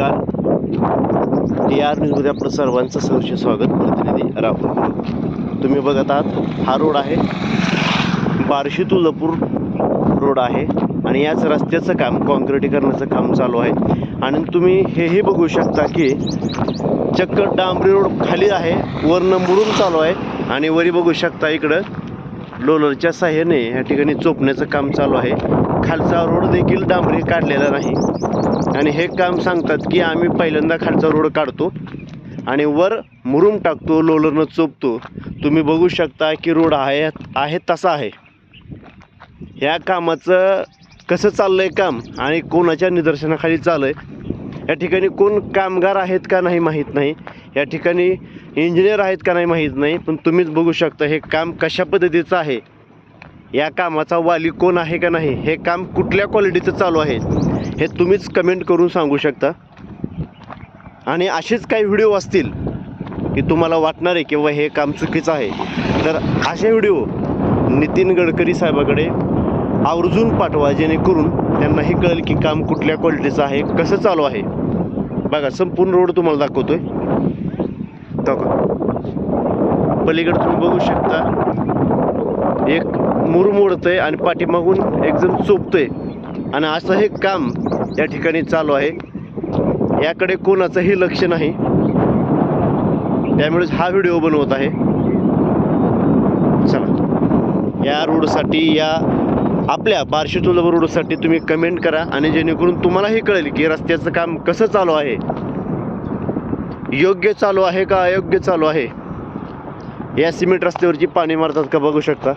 नमस्कार. D R न्यूजमध्ये आपलं सर्वांचं सहर्ष स्वागत प्रतिनिधी राहुल तुम्ही बघत आहात हा रोड आहे. बार्शी तुळजापूर रोड आहे आणि याच रस्त्याचं काम कॉन्क्रिटीकरणाचं काम चालू आहे. आणि तुम्ही हेही बघू शकता की चक्क डांबरी रोड खाली आहे वरनं मुरुम चालू आहे आणि वरी बघू शकता इकडं लोलरच्या साह्याने या ठिकाणी चोपण्याचं काम चालू आहे. खालचा रोड देखील डांबरी काढलेला नाही. आणि हे काम सांगतात की आम्ही पहिल्यांदा खालचा रोड काढतो आणि वर मुरुम टाकतो लोलरनं चोपतो. तुम्ही बघू शकता की रोड आहे आहे तसा आहे. या कामाचं कसं चाललं आहे काम आणि कोणाच्या निदर्शनाखाली चाललं आहे या ठिकाणी कोण कामगार आहेत का नाही माहीत नाही. या ठिकाणी इंजिनियर आहेत का नाही माहीत नाही. पण तुम्हीच बघू शकता हे काम कशा पद्धतीचं आहे. या कामाचा वाली कोण आहे का नाही हे काम कुठल्या क्वालिटीचं चालू आहे हे तुम्हीच कमेंट करून सांगू शकता. आणि असेच काही व्हिडिओ असतील की तुम्हाला वाटणार आहे किंवा हे काम चुकीचं आहे. तर असे व्हिडिओ नितीन गडकरी साहेबाकडे आवर्जून पाठवा जेणेकरून त्यांनाही कळेल की काम कुठल्या क्वालिटीचं आहे कसं चालू आहे. बघा संपूर्ण रोड तुम्हाला दाखवतो आहे पलीकडे तुम्ही बघू शकता. एक मुरुम ओढतंय आणि पाठीमागून एकदम जण चोपतोय. आणि असं हे काम या ठिकाणी चालू आहे. याकडे कोणाचंही लक्ष नाही. त्यामुळेच हा व्हिडिओ बनवत आहे. चला. या रोडसाठी या आपल्या बार्शी तुळजापूर रोडसाठी तुम्ही कमेंट करा आणि जेणेकरून तुम्हालाही कळेल की रस्त्याचं काम कसं चालू आहे. योग्य चालू आहे का अयोग्य चालू आहे? या सिमेंट रस्त्यावरची पाणी मारतात का बघू शकता.